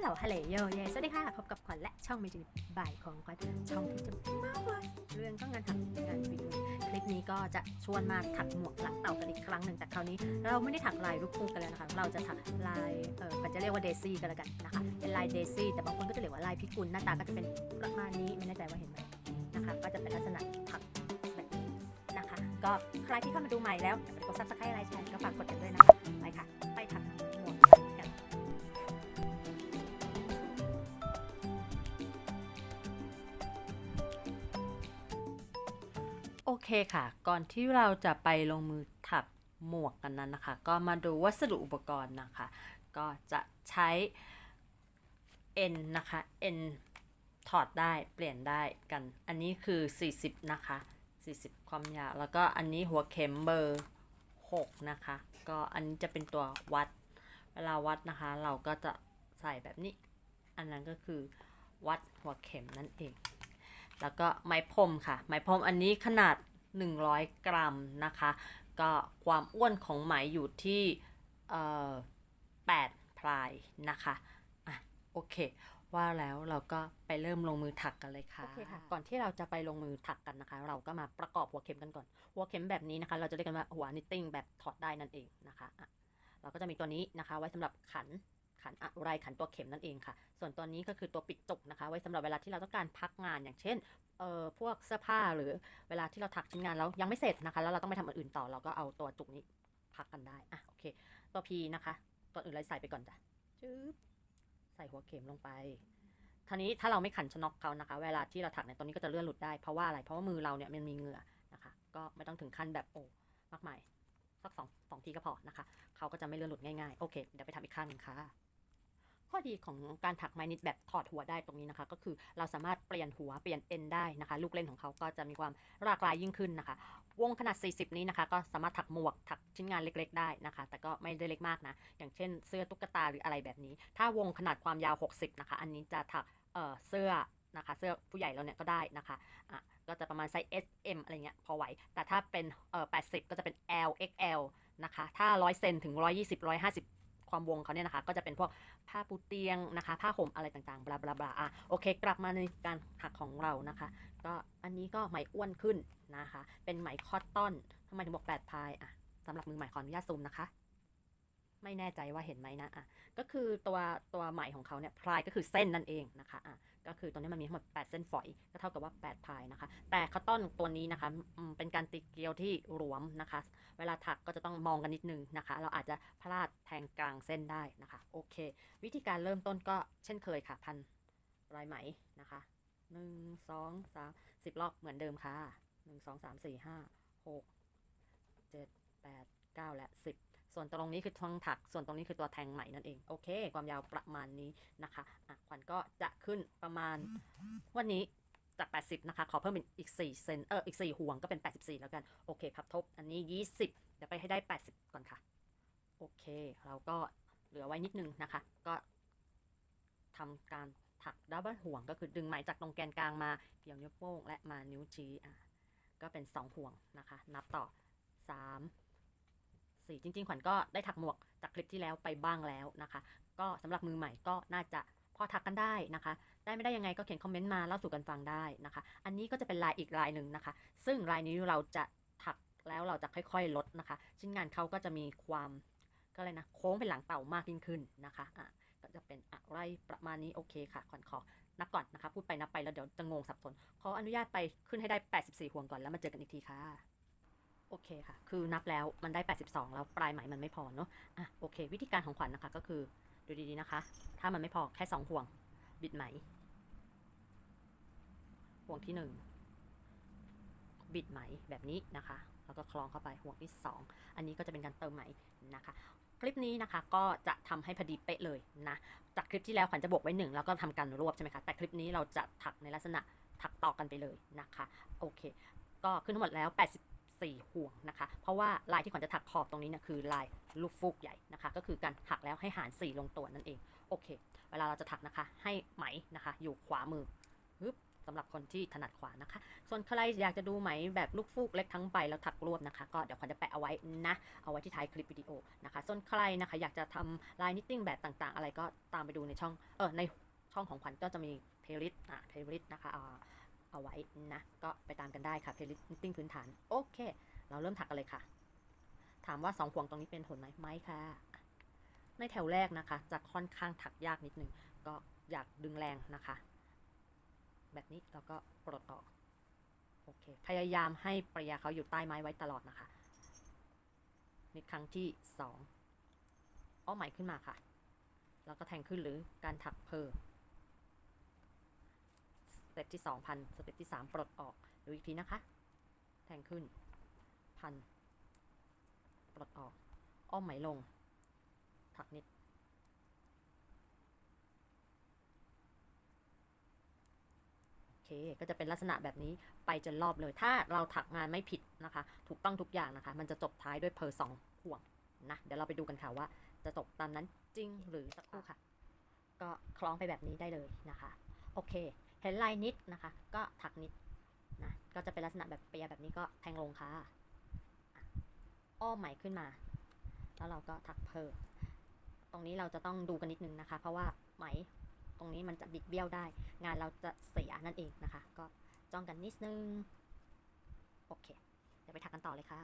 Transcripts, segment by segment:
ลโหลฮัลโหลโยเยสวัสดีค่ะ พบกับขวัญและช่องเมจิบ่ายของขวัญช่องที่จะมากเลยเรื่องต้องงานทำงานฝีมือคลิปนี้ก็จะชวนมาถักหมวกหลังเต่ากันอีกครั้งหนึ่งแต่คราวนี้ เราไม่ได้ถักลายลูกฟูกกันแล้วนะคะ เราจะถักลายเออขวัญจะเรียกว่าเดซี่กันล้วกันนะคะ เป็นลายเดซี่แต่บางคนก็จะเรียกว่าลายพิกุลหน้าตาก็จะเป็นประมาณนี้ไม่แน่ใจว่าเห็นไหมนะคะ ก็จะเป็นลักษณะถักแบบนี้นะคะ ก็ใครที่เข้ามาดูใหม่แล้วอย่าลืมกดซับสไครต์ไลค์แชร์ก็ฝากกดกันด้วยนะคะไปค่ะ ไปถัก เคค่ะ ก่อนที่เราจะไปลงมือถักหมวกกันนั้นนะคะ ก็มาดูวัสดุอุปกรณ์นะคะ ก็จะใช้เอ็นนะคะเอ็นถอดได้เปลี่ยนได้กัน อันนี้คือ 40 นะคะ 40 ความยาว แล้วก็อันนี้หัวเข็มเบอร์ 6 นะคะ ก็อันนี้จะเป็นตัววัด เวลาวัดนะคะ เราก็จะใส่แบบนี้ อันนั้นก็คือวัดหัวเข็มนั่นเอง แล้วก็ไม้พรมค่ะ ไม้พรมอันนี้ขนาด 100 กรัมนะคะ ก็ความอ้วนของไหมอยู่ที่เอ่อ8พลายนะคะอะโอเค ว่าแล้วเราก็ไปเริ่มลงมือถักกันเลยค่ะโอเคค่ะ ก่อนที่เราจะไปลงมือถักกันนะคะ เราก็มาประกอบหัวเข็มกันก่อน หัวเข็มแบบนี้นะคะ เราจะเรียกกันว่าหัวนิตติ้งแบบถอดได้นั่นเองนะคะอะเราก็จะมีตัวนี้นะคะ ไว้สำหรับขัน ขันอะไรขันตัวเข็มนั่นเองค่ะ ส่วนตัวนี้ก็คือตัวปิดจุกนะคะ ไว้สำหรับเวลาที่เราต้องการพักงานอย่างเช่นเอ่อพวกเสื้อผ้าหรือเวลาที่เราถักชิ้นงานแล้วยังไม่เสร็จนะคะ แล้วเราต้องไปทำอื่นต่อเราก็เอาตัวจุกนี้พักกันได้อะโอเค ตัว P นะคะตัวอื่นเราใส่ไปก่อนจ้ะจึ๊บใส่หัวเข็มลงไปทีนี้ถ้าเราไม่ขันชนอกเขานะคะ เวลาที่เราถักเนี่ยตัวนี้ก็จะเลื่อนหลุดได้เพราะว่าอะไรเพราะว่ามือเราเนี่ยมันมีเหงื่อนะคะ ก็ไม่ต้องถึงขั้นแบบโอ้มากมายสักสองสองทีก็พอนะคะเขาก็จะไม่เลื่อนหลุดง่ายๆโอเคเดี๋ยวไปทำอีกข้างหนึ่งค่ะ ข้อดีของการถักไม้นิดแบบถอดหัวได้ตรงนี้นะคะ ก็คือเราสามารถเปลี่ยนหัวเปลี่ยนเอ็นได้นะคะ ลูกเล่นของเขาก็จะมีความหลากหลายยิ่งขึ้นนะคะ วงขนาด 40 นี้นะคะ ก็สามารถถักหมวกถักชิ้นงานเล็ก ๆ ได้นะคะ แต่ก็ไม่ได้เล็กมากนะ อย่างเช่นเสื้อตุ๊กตาหรืออะไรแบบนี้ ถ้าวงขนาดความยาว 60 นะคะ อันนี้จะถักเเสื้อนะคะ เสื้อผู้ใหญ่เราเนี่ยก็ได้นะคะอะก็จะประมาณไซส์ S M อะไรเงี้ยพอไหว แต่ถ้าเป็นเอ่อ80 ก็จะเป็น L XL นะคะ ถ้า 100 เซนถึง 120 150 ความวงเขาเนี่ยนะคะ ก็จะเป็นพวกผ้าปูเตียงนะคะ ผ้าห่มอะไรต่างๆบลาบลาบลาอะโอเค กลับมาในการหักของเรานะคะ ก็อันนี้ก็ไหมอ้วนขึ้นนะคะ เป็นไหมคอตตอนทำไมถึงบอกแปดพายอะสำหรับมือใหม่ขออนุญาตซูมนะคะ ไม่แน่ใจว่าเห็นไหมนะอะก็คือตัวตัวไหมของเขาเนี่ยพายก็คือเส้นนั่นเองนะคะอะก็คือตัวนี้มันมีทั้งหมด 8 เส้นฝอย ก็เท่ากับว่า 8 พายนะคะ แต่คอตตอนตัวนี้นะคะเป็นการตีเกลียวที่หลวมนะคะ เวลาถักก็จะต้องมองกันนิดนึงนะคะ เราอาจจะพลาดแทงกลางเส้นได้นะคะ โอเค วิธีการเริ่มต้นก็เช่นเคยค่ะ พันรอยไหมนะคะหนึ่งสองสามสิบรอบเหมือนเดิมค่ะหนึ่งสองสามสี่ห้าหกเจ็ดแปดเก้าและสิบ ส่วนตรงนี้คือช่องถัก ส่วนตรงนี้คือตัวแทงไหมนั่นเอง โอเค ความยาวประมาณนี้นะคะอะขวัญก็จะขึ้นประมาณวันนี้จาก 80 นะคะ ขอเพิ่มเป็นอีก 4 เซน เออ อีก 4 ห่วงก็เป็น 84 แล้วกัน โอเค พับทบ อันนี้ 20 เดี๋ยวไปให้ได้ 80 ก่อนค่ะ โอเค เราก็เหลือไว้นิดนึงนะคะ ก็ทำการถักดับเบิลห่วง ก็คือดึงไหมจากตรงแกนกลางมา เกี่ยวนิ้วโป้งและมานิ้วชี้ อะ ก็เป็น 2 ห่วงนะคะ นับต่อ 3 4จริง ๆ ขวัญก็ได้ถักหมวกจากคลิปที่แล้วไปบ้างแล้วนะคะ ก็สำหรับมือใหม่ก็น่าจะพอถักกันได้นะคะ ได้ไม่ได้ยังไงก็เขียนคอมเมนต์มาเล่าสู่กันฟังได้นะคะ อันนี้ก็จะเป็นลายอีกลายหนึ่งนะคะ ซึ่งลายนี้เราจะถักแล้วเราจะค่อยๆลดนะคะ ชิ้นงานเขาก็จะมีความก็เลยนะโค้งเป็นหลังเต่ามากยิ่งขึ้นนะคะอะก็จะเป็นอะไรประมาณนี้โอเคค่ะขวัญขอนับก่อนนะคะ พูดไปนับไปแล้วเดี๋ยวจะงงสับสน ขออนุญาตไปขึ้นให้ได้ 84 ห่วงก่อนแล้วมาเจอกันอีกทีค่ะ โอเคค่ะ คือนับแล้วมันได้ 82 แล้วปลายไหมมันไม่พอเนาะ อะโอเค วิธีการของขวัญนะคะ ก็คือดูดีๆนะคะ ถ้ามันไม่พอแค่ 2 ห่วง บิดไหม ห่วงที่ 1 บิดไหมแบบนี้นะคะ แล้วก็คล้องเข้าไปห่วงที่ 2 อันนี้ก็จะเป็นการเติมไหมนะคะคลิปนี้นะคะก็จะทำให้พอดีเป๊ะเลยนะ จากคลิปที่แล้วขวัญจะบวกไว้หนึ่งแล้วก็ทำการรวบใช่ไหมคะ แต่คลิปนี้เราจะถักในลักษณะถักต่อกันไปเลยนะคะ โอเค ก็ขึ้นทั้งหมดแล้ว 4 ห่วงนะคะ เพราะว่าลายที่ขวัญจะถักขอบตรงนี้เนี่ยคือลายลูกฟูกใหญ่นะคะ ก็คือการหักแล้วให้หาร 4 ลงตัวนั่นเอง โอเค เวลาเราจะถักนะคะ ให้ไหมนะคะ อยู่ขวามือฮึบสำหรับคนที่ถนัดขวานะคะ ส่วนใครอยากจะดูไหมแบบลูกฟูกเล็กทั้งใบแล้วถักรวบนะคะ ก็เดี๋ยวขวัญจะแปะเอาไว้นะ เอาไว้ที่ท้ายคลิปวิดีโอนะคะ ส่วนใครนะคะอยากจะทำลายนิตติ้งแบบต่างๆ อะไรก็ตามไปดูในช่อง เออ ในช่องของขวัญก็จะมีเพลย์ลิสต์อะเพลย์ลิสต์นะคะ เอาไว้นะ ก็ไปตามกันได้ค่ะเพลย์ลิสต์นิตติ้งพื้นฐาน โอเค เราเริ่มถักกันเลยค่ะ ถามว่าสองห่วงตรงนี้เป็นผลไหมไม่ค่ะ ในแถวแรกนะคะ จะค่อนข้างถักยากนิดนึง ก็อยากดึงแรงนะคะ แบบนี้แล้วก็ปลดออก โอเค พยายามให้ปริยาเขาอยู่ใต้ไม้ไว้ตลอดนะคะนี่ครั้งที่สองอ้อมไหมขึ้นมาค่ะ แล้วก็แทงขึ้นหรือการถักเพอสเต็ปที่สองพันสเต็ปที่สามปลดออกดูอีกทีนะคะ แทงขึ้นพันปลดออก อ้อมไหมลง ถักนิด โอเค ก็จะเป็นลักษณะแบบนี้ไปจนรอบเลย ถ้าเราถักงานไม่ผิดนะคะ ถูกต้องทุกอย่างนะคะ มันจะจบท้ายด้วยเพอร์สองห่วงนะ เดี๋ยวเราไปดูกันค่ะว่า จะจบตามนั้นจริงหรือสักครู่ค่ะ ก็คล้องไปแบบนี้ได้เลยนะคะ โอเค เห็นลายนิดนะคะ ก็ถักนิดนะก็จะเป็นลักษณะแบบเปียแบบนี้ก็แทงลงค่ะ อ้อมไหมขึ้นมา แล้วเราก็ถักเพอตรงนี้เราจะต้องดูกันนิดนึงนะคะ เพราะว่าไหมตรงนี้มันจะบิดเบี้ยวได้ งานเราจะเสียนั่นเองนะคะ ก็จ้องกันนิดนึง โอเค เดี๋ยวไปถักกันต่อเลยค่ะ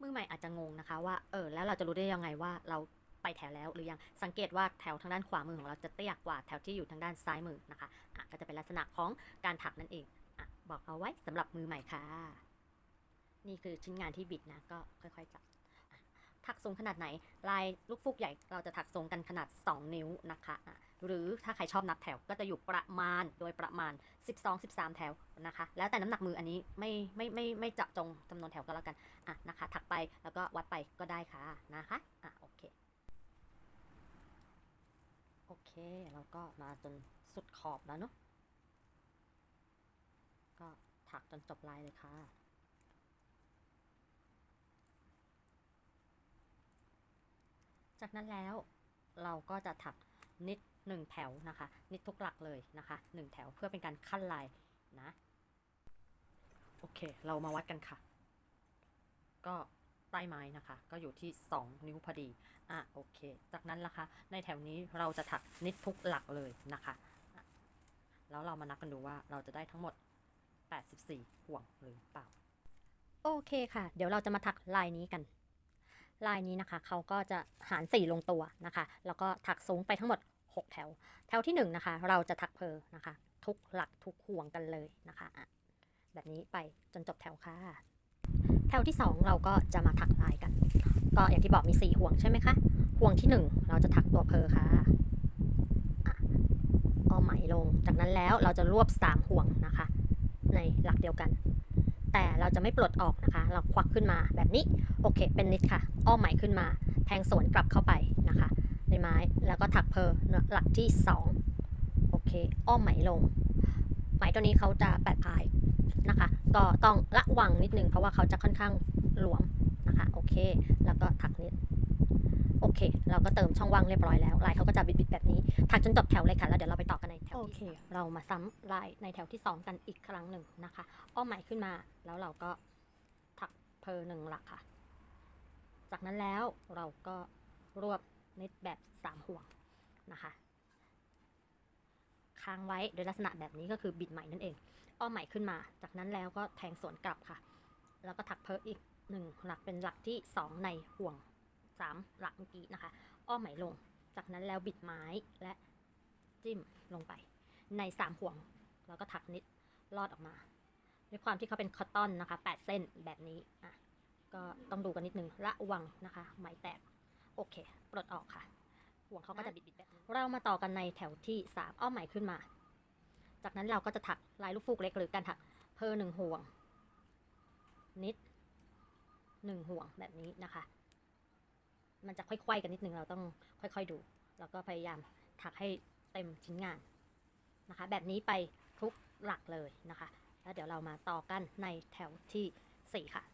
มือใหม่อาจจะงงนะคะ ว่า เออ แล้วเราจะรู้ได้ยังไงว่าเรา ไปแถวแล้วหรือยังสังเกตว่าแถวทางด้านขวามือของเราจะเตี้ยกว่าแถวที่อยู่ทางด้านซ้ายมือนะคะอะก็จะเป็นลักษณะของการถักนั่นเองอะบอกเอาไว้สำหรับมือใหม่ค่ะ นี่คือชิ้นงานที่บิดนะก็ค่อยๆจับถักทรงขนาดไหน ลายลูกฟูกใหญ่เราจะถักทรงกันขนาด 2 นิ้วนะคะอะหรือถ้าใครชอบนับแถวก็จะอยู่ประมาณโดยประมาณ 12-13 แถวนะคะ แล้วแต่น้ำหนักมืออันนี้ไม่ไม่ไม่ไม่เจาะจงจำนวนแถวก็แล้วกันอะนะคะ ถักไปแล้วก็วัดไปก็ได้ค่ะนะคะอะโอเค โอเคเราก็มาจนสุดขอบแล้วเนาะก็ถักจนจบลายเลยค่ะ จากนั้นแล้วเราก็จะถักนิดหนึ่งแถวนะคะ นิดทุกหลักเลยนะคะหนึ่งแถวเพื่อเป็นการขั้นลายนะ โอเค เรามาวัดกันค่ะ ก็ ต้ไม้นะคะ ก็อยู่ที่ 2 นิ้วพอดี อะโอเค จากนั้นล่ะคะ ในแถวนี้เราจะถักนิดทุกหลักเลยนะคะ แล้วเรามานับกันดูว่าเราจะได้ทั้งหมด 84ห่วงหรือเปล่า โอเคค่ะ เดี๋ยวเราจะมาถักลายนี้กัน ลายนี้นะคะเขาก็จะหารสีลงตัวนะคะ แล้วก็ถักสูงไปทั้งหมด 6 แถว แถวที่1นงนะคะ เราจะถักเพอนะคะ ทุกหลักทุกห่วงกันเลยนะคะ แบบนี้ไปจนจบแถวค่ะ แถวที่ 2 เราก็จะมาถักลายกัน ก็อย่างที่บอกมี 4 ห่วงใช่ไหมคะ ห่วงที่ 1 เราจะถักตัวเพอค่ะอะเอาไหมลง จากนั้นแล้วเราจะรวบ 3 ห่วงนะคะ ในหลักเดียวกัน แต่เราจะไม่ปลดออกนะคะ เราควักขึ้นมาแบบนี้ โอเค เป็นนิดค่ะ อ้อมไหมขึ้นมา แทงสวนกลับเข้าไปนะคะ ในไม้ แล้วก็ถักเพอหลักที่ 2 โอเค อ้อมไหมลง ไหมตัวนี้เขาจะแปดพายนะคะ ก็ต้องระวังนิดนึงเพราะว่าเขาจะค่อนข้างหลวมนะคะโอเค แล้วก็ถักนิดโอเค เราก็เติมช่องว่างเรียบร้อยแล้วลายเขาก็จะบิดๆแบบนี้ ถักจนจบแถวเลยค่ะแล้วเดี๋ยวเราไปต่อกันในแถวที่โอเคเรามาซ้ำลายในแถวที่ 2 กันอีกครั้งหนึ่งนะคะ อ้อมไหมขึ้นมาแล้วเราก็ถักเพอหนึ่งหลักค่ะ จากนั้นแล้วเราก็รวบนิดแบบสามห่วงนะคะ ค้างไว้โดยลักษณะแบบนี้ก็คือบิดไหม่นั่นเอง อ้อมไหม่ขึ้นมา จากนั้นแล้วก็แทงสวนกลับค่ะ แล้วก็ถักเพิ่มอีกหนึ่งหลักเป็นหลักที่สองในห่วงสามหลักเมื่อกี้นะคะ อ้อมไหม่ลง จากนั้นแล้วบิดไม้และจิ้มลงไป ในสามห่วง แล้วก็ถักนิดลอดออกมาด้วยความที่เขาเป็นคอตตอนนะคะแปดเส้นแบบนี้อะก็ต้องดูกันนิดนึงระวังนะคะ ไหมแตก โอเค ปลดออกค่ะ ห่วงเขาก็จะบิดๆแบบนี้เรามาต่อกันในแถวที่สามอ้อมไหมขึ้นมา จากนั้นเราก็จะถักลายลูกฟูกเล็กหรือการถักเพอหนึ่งห่วง นิดหนึ่งห่วงแบบนี้นะคะ มันจะค่อยๆกันนิดนึงเราต้องค่อยๆดู แล้วก็พยายามถักให้เต็มชิ้นงานนะคะ แบบนี้ไปทุกหลักเลยนะคะ แล้วเดี๋ยวเรามาต่อกันในแถวที่4ค่ะ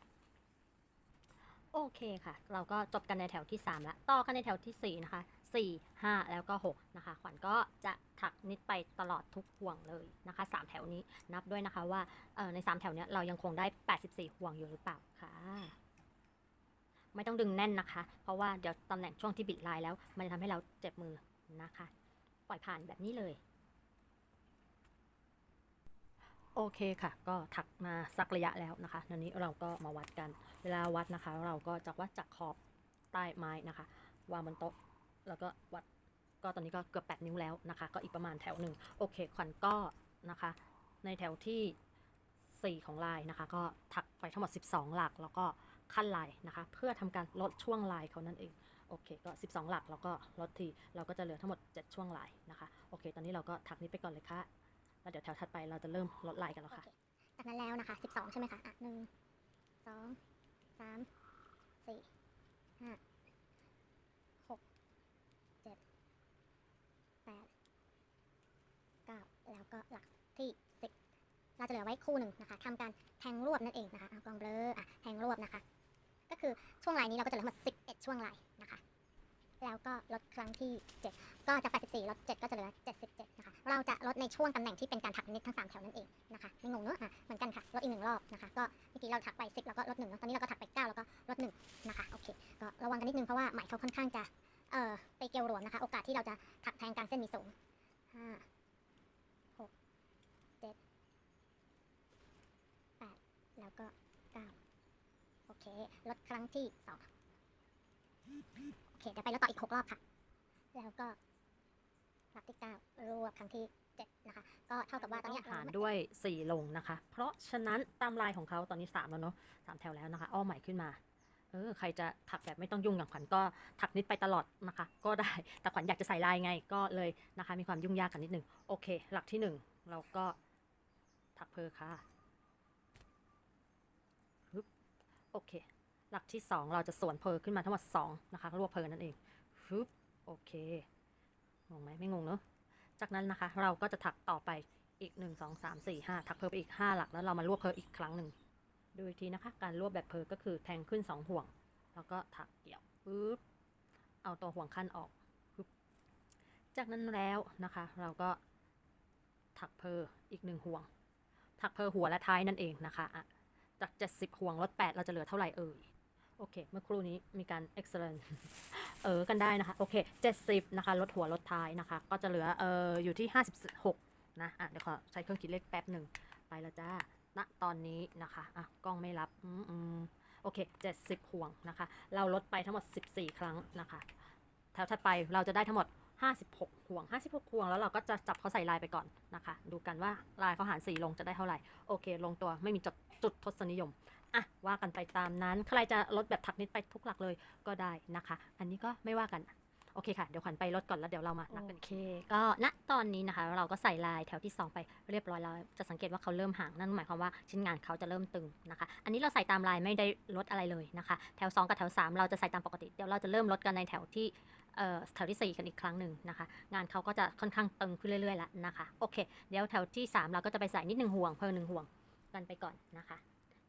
โอเคค่ะ เราก็จบกันในแถวที่3แล้วต่อกันในแถวทีสี่4 นะคะ 4 5 แล้วก็6นะคะขวัญก็จะถักนิดไปตลอดทุกห่วงเลยนะคะ 3 แถวนี้นับด้วยนะคะว่าเอ่อใน 3 แถวเนี้ยเรายังคงได้ 84 ห่วงอยู่หรือเปล่าค่ะไม่ต้องดึงแน่นนะคะ เพราะว่าเดี๋ยวตำแหน่งช่วงที่บิดลายแล้ว มันจะทำให้เราเจ็บมือนะคะ ปล่อยผ่านแบบนี้เลยโอเคค่ะ ก็ถักมาสักระยะแล้วนะคะทีนี้เราก็มาวัดกัน เวลาวัดนะคะ เราก็จะวัดจากขอบใต้ไม้นะคะ วางบนโต๊ะ แล้วก็วัดก็ตอนนี้ก็เกือบ8นิ้วแล้วนะคะ ก็อีกประมาณแถวหนึ่งโอเคขวัญก็นะคะ ในแถวที่ 4 ของลายนะคะ ก็ถักไปทั้งหมด 12 หลัก แล้วก็ขั้นลายนะคะ เพื่อทำการลดช่วงลายเขานั่นเองโอเคก็ 12 หลักแล้วก็ลดทีเราก็จะเหลือทั้งหมด 7 ช่วงลายนะคะโอเค ตอนนี้เราก็ถักนี้ไปก่อนเลยค่ะแล้วเดี๋ยวแถวถัดไปเราจะเริ่มลดลายกันแล้วค่ะจากนั้นแล้วนะคะ 12 ใช่ไหมคะอะหนึ่งสองสามสี่ห้าหกเจ็ดแปดเก็หลักที่สิบเราจะเหลือไว้คู่หนึ่งนะคะทำการแทงรวบนั่นเองนะคะเอากองเบลออะแทงรวบนะคะ ก็คือช่วงลายนี้เราก็จะเหลือหมด11 ช่วงลายนะคะ แล้วก็ลดครั้งที่ 7 ก็จาก84ลด7 ก็จะเหลือ 77 นะคะ เราจะลดในช่วงตำแหน่งที่เป็นการถักนิดทั้ง3แถวนั่นเองนะคะไม่งงเนอะอะเหมือนกันค่ะลดอีกหนึ่งรอบนะคะ ก็เมื่อกี้เราถักไป10แล้วก็ลด1เนอะตอนนี้เราก็ถักไป9แล้วก็ลด1นะคะโอเคก็ระวังกันนิดนึงเพราะว่าไหมเขาค่อนข้างจะเอ่อไปเกลียวหลวมนะคะ โอกาสที่เราจะถักแทงกลางเส้นมีสูงห้าหกเจ็ดแปดแล้วก็เก้าโอเค ลดครั้งที่สองโอเค เดี๋ยวไปลดต่ออีกหก รอบค่ะ แล้วก็หลักที่เก้ารวบครั้งที่เจ็ดนะคะ ก็เท่ากับว่าตอนเนี้ยหารด้วย 4 ลงนะคะ เพราะฉะนั้นตามลายของเขาตอนนี้ 3 แล้วเนาะสามแถวแล้วนะคะ อ้อใหม่ขึ้นมาเออใครจะถักแบบไม่ต้องยุ่งอย่างขวัญก็ถักนิดไปตลอดนะคะ ก็ได้แต่ขวัญอยากจะใส่ลายไงก็เลยนะคะ มีความยุ่งยากกันนิดหนึ่งโอเค หลักที่1เราก็ถักเพอค่ะฮึบโอเค หลักที่2เราจะสวนเพอขึ้นมาทั้งหมด2นะคะรวบเพอนั่นเอง ฮึบโอเค งงไหมไม่งงเนอะจากนั้นนะคะ เราก็จะถักต่อไปอีก 1 2 3 4 5 ถักเพอไปอีก 5 หลักแล้วเรามารวบเพออีกครั้งหนึ่งดูอีกทีนะคะ การรวบแบบเพอก็คือแทงขึ้น 2 ห่วง แล้วก็ถักเกี่ยวปึ๊บเอาตัวห่วงขั้นออกปึ๊บจากนั้นแล้วนะคะ เราก็ถักเพออีกหนึ่งห่วง ถักเพอหัวและท้ายนั่นเองนะคะอะจาก 70 ห่วงลด8เราจะเหลือเท่าไหร่เอ่ย โอเค เมื่อครู่นี้มีการ excellent เออ กันได้นะคะ โอเค 70 นะคะ ลดหัวลดท้ายนะคะ ก็จะเหลือ เอออยู่ที่ 56 นะ อะ เดี๋ยวขอใช้เครื่องคิดเลขแป๊บหนึ่ง ไปแล้วจ้าณตอนนี้นะคะ อะ กล้องไม่รับ อืมอืมโอเค 70 ห่วงนะคะ เราลดไปทั้งหมด 14 ครั้งนะคะ แถวถัดไปเราจะได้ทั้งหมด 56 ห่วง 56 ห่วง แล้วเราก็จะจับเขาใส่ลายไปก่อนนะคะ ดูกันว่าลายเขาหาร 4 ลงจะได้เท่าไหร่ โอเค ลงตัวไม่มีจุดจุดทศนิยม อะว่ากันไปตามนั้น ใครจะลดแบบถักนิดไปทุกหลักเลยก็ได้นะคะ อันนี้ก็ไม่ว่ากันโอเคค่ะ เดี๋ยวขวัญไปลดก่อนแล้วเดี๋ยวเรามานับกันโอเค ก็ณตอนนี้นะคะ เราก็ใส่ลายแถวที่ 2 ไปเรียบร้อยแล้ว จะสังเกตว่าเขาเริ่มห่าง นั่นหมายความว่าชิ้นงานเขาจะเริ่มตึงนะคะ อันนี้เราใส่ตามลายไม่ได้ลดอะไรเลยนะคะ แถว 2 กับแถว 3 เราจะใส่ตามปกติ เดี๋ยวเราจะเริ่มลดกันในแถวที่เอ่อแถวที่ 4 กันอีกครั้งหนึ่งนะคะ งานเขาก็จะค่อนข้างตึงขึ้นเรื่อยๆแล้วนะคะ โอเค เดี๋ยวแถวที่ 3 เราก็จะไปใส่นิดหนึ่งห่วงเพิ่มหนึ่งห่วงกันไปก่อนนะคะ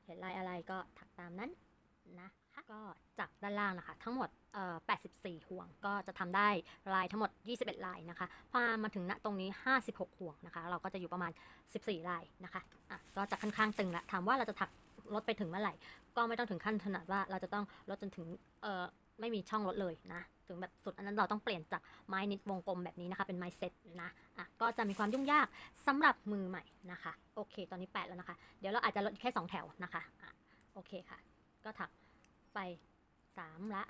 เห็นลายอะไรก็ถักตามนั้นนะคะก็จากด้านล่างนะคะ ทั้งหมดเอ่อ84 ห่วงก็จะทำได้ลายทั้งหมด 21 ลายนะคะพอมาถึงณตรงนี้ 56 ห่วงนะคะ เราก็จะอยู่ประมาณ 14 ลายนะคะอะก็จะค่อนข้างตึงละถามว่าเราจะถักลดไปถึงเมื่อไหร่ ก็ไม่ต้องถึงขั้นขนาดว่าเราจะต้องลดจนถึงเอ่อ ไม่มีช่องลดเลยนะ ถึงแบบสุดอันนั้นเราต้องเปลี่ยนจากไม้นิดวงกลมแบบนี้นะคะ เป็นไม้เซตนะอะก็จะมีความยุ่งยากสำหรับมือใหม่นะคะ โอเค ตอนนี้ 8 แล้วนะคะ เดี๋ยวเราอาจจะลดแค่ 2 แถวนะคะอะโอเคค่ะ ก็ถักไป 3 ละ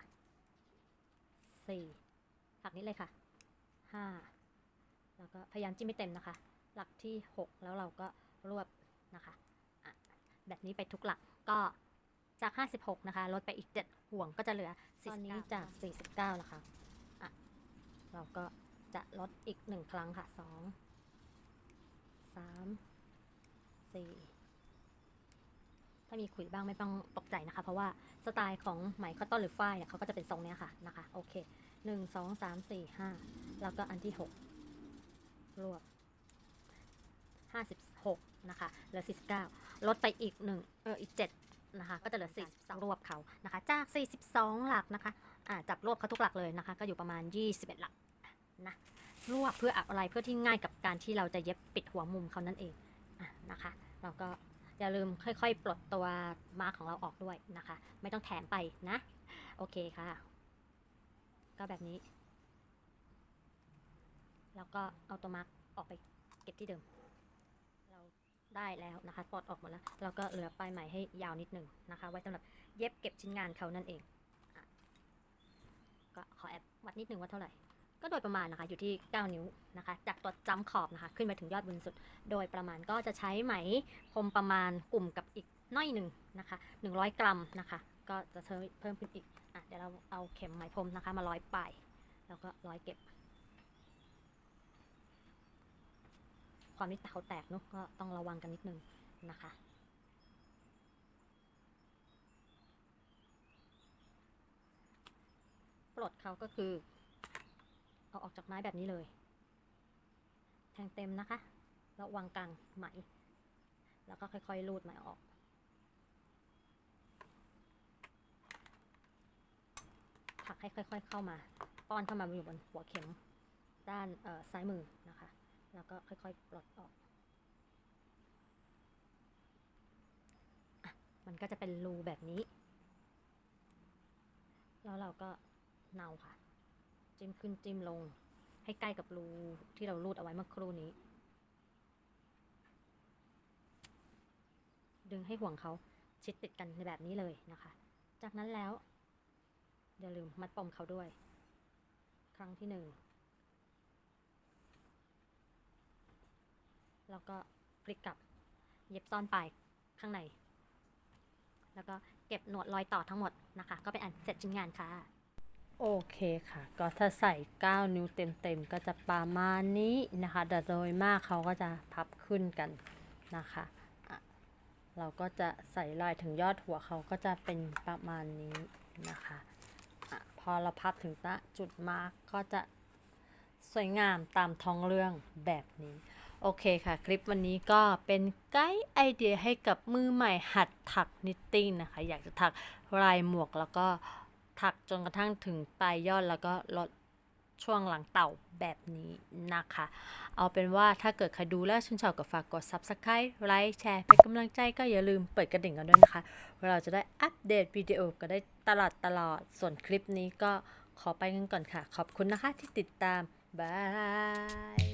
4 ถักนี้เลยค่ะ 5 แล้วก็พยายามจิ้มไม่เต็มนะคะ หลักที่ 6 แล้วเราก็รวบนะคะอะแบบนี้ไปทุกหลักก็ จาก 56 นะคะ ลดไปอีก 7 ห่วงก็จะเหลือตอนนี้จาก 49 แล้วค่ะอะ เราก็จะลดอีก 1 ครั้งค่ะ 2 3 4 ถ้ามีขุยบ้างไม่ต้องตกใจนะคะ เพราะว่าสไตล์ของไหมคอตตอนหรือฝ้ายเนี่ยเขาก็จะเป็นทรงเนี้ยค่ะนะคะ โอเคหนึ่งสองสามสี่ห้าแล้วก็อันที่หกรวบห้าสิบหกนะคะเหลือสี่สิบเก้าลดไปอีกหนึ่งเอออีกเจ็ด นะคะก็จะเหลือสี่สิบสองรวบเขานะคะ จากสี่สิบสองหลักนะคะอ่าจับรวบเขาทุกหลักเลยนะคะ ก็อยู่ประมาณ 21 หลักนะรวบเพื่ออะไรเพื่อที่ง่ายกับการที่เราจะเย็บปิดหัวมุมเขานั่นเองอะนะคะ เราก็อย่าลืมค่อยๆ ปลดตัวมาร์กของเราออกด้วยนะคะ ไม่ต้องแถมไปนะ โอเคค่ะ ก็แบบนี้ แล้วก็เอาตัวมาร์กออกไปเก็บที่เดิม ได้แล้วนะคะปลดออกหมดแล้วเราก็เหลือปลายไหมให้ยาวนิดหนึ่งนะคะ ไว้สำหรับเย็บเก็บชิ้นงานเขานั่นเองอก็ขอแอบวัดนิดหนึ่งว่าเท่าไหร่ ก็โดยประมาณนะคะอยู่ที่ 9 นิ้วนะคะ จากตัวจ้ำขอบนะคะ ขึ้นไปถึงยอดบนสุด โดยประมาณก็จะใช้ไหมพรมประมาณกลุ่มกับอีกน้อยหนึ่งนะคะ 100 กรัมนะคะ ก็จะเพิ่มขึ้นอีกอะเดี๋ยวเราเอาเข็มไหมพรมนะคะ มาร้อยปลายแล้วก็ร้อยเก็บ ความที่เขาแตกเนอะก็ต้องระวังกันนิดนึงนะคะปลดเขาก็คือ เอาออกจากไม้แบบนี้เลย แทงเต็มนะคะแล้ววางกลางไหม แล้วก็ค่อยๆรูดไหมออกผลักให้ค่อย ๆ เข้ามา ป้อนเข้ามาอยู่บนหัวเข็ม ด้านซ้ายมือนะคะ แล้วก็ค่อยๆ ปลดออกอมันก็จะเป็นรูแบบนี้ แล้วเราก็เนาค่ะ จิ้มขึ้นจิ้มลง ให้ใกล้กับรูที่เรารูดเอาไว้เมื่อครู่นี้ ดึงให้ห่วงเขาชิดติดกันในแบบนี้เลยนะคะ จากนั้นแล้ว อย่าลืมมัดปมเขาด้วย ครั้งที่หนึ่ง แล้วก็พลิกกลับ เย็บซ่อนปลายข้างใน แล้วก็เก็บหนวดรอยต่อทั้งหมดนะคะ ก็เป็นอันเสร็จชิ้นงานค่ะ โอเคค่ะ ก็ถ้าใส่ 9 นิ้วเต็มๆ ก็จะประมาณนี้นะคะ แต่โดยมากเขาก็จะพับขึ้นกันนะคะะเราก็จะใส่ลายถึงยอดหัวเขาก็จะเป็นประมาณนี้นะคะอะพอเราพับถึงณจุดมาร์กก็จะสวยงามตามท้องเรื่องแบบนี้ โอเคค่ะ คลิปวันนี้ก็เป็นไกด์ไอเดียให้กับมือใหม่หัดถักนิตติ้งนะคะ อยากจะถักลายหมวกแล้วก็ถักจนกระทั่งถึงปลายยอดแล้วก็ลดช่วงหลังเต่าแบบนี้นะคะ เอาเป็นว่าถ้าเกิดใครดูแล้วชื่นชอบก็ฝากกด Subscribe ไลค์แชร์เป็นกำลังใจก็อย่าลืมเปิดกระดิ่งกันด้วยนะคะ เราจะได้อัปเดตวิดีโอก็ได้ตลอดตลอดส่วนคลิปนี้ก็ขอไปกันก่อนค่ะ ขอบคุณนะคะที่ติดตาม บาย